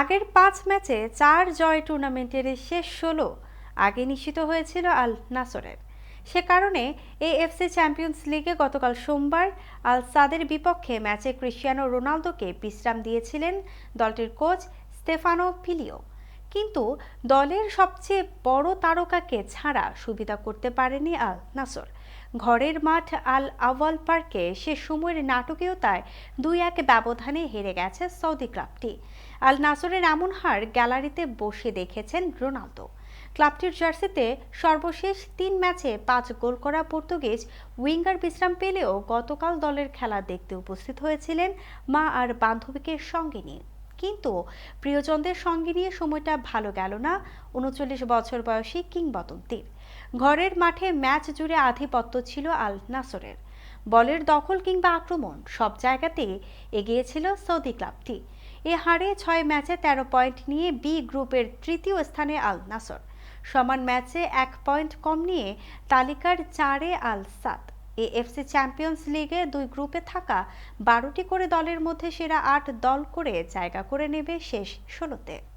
আগের পাঁচ ম্যাচে চার জয় টুর্নামেন্টের শেষ ষোলো আগে নিশ্চিত হয়েছিল আল নাসরের। সে কারণে এএফসি চ্যাম্পিয়ন্স লিগে গতকাল সোমবার আল সাদের বিপক্ষে ম্যাচে ক্রিশ্চিয়ানো রোনালদোকে বিশ্রাম দিয়েছিলেন দলটির কোচ স্তেফানো পিলিও কিন্তু দলের সবচেয়ে বড় তারকাকে ছাড়া সুবিধা করতে পারেনি আল নাসর। ঘরের মাঠ আল আওয়াল পার্কে সে সময়ের নাটকীয়তায় দুই এক ব্যবধানে হেরে গেছে সৌদি ক্লাবটি। আল নাসরের এমন হার গ্যালারিতে বসে দেখেছেন রোনালদো। ক্লাবটির জার্সিতে সর্বশেষ তিন ম্যাচে পাঁচ গোল করা পর্তুগিজ উইঙ্গার বিশ্রাম পেলেও গতকাল দলের খেলা দেখতে উপস্থিত হয়েছিলেন মা আর বান্ধবীকে সঙ্গে নিয়ে। কিন্তু প্রিয়জনদের সঙ্গে নিয়ে সময়টা ভালো গেল না। উনচল্লিশ বছর বয়সী কিংবদন্তির ঘরের মাঠে ম্যাচ জুড়ে আধিপত্য ছিল আল নাসরের। বলের দখল কিংবা আক্রমণ সব জায়গাতেই এগিয়েছিল সৌদি ক্লাবটি। এ হারে ছয় ম্যাচে ১৩ পয়েন্ট নিয়ে বি গ্রুপের তৃতীয় স্থানে আল নাসর। সমান ম্যাচে এক পয়েন্ট কম নিয়ে তালিকার চারে আল সাদ। এএফসি চ্যাম্পিয়ন্স লিগে দুই গ্রুপে থাকা বারোটি করে দলের মধ্যে সেরা আট দল করে জায়গা করে নেবে শেষ ষোলোতে।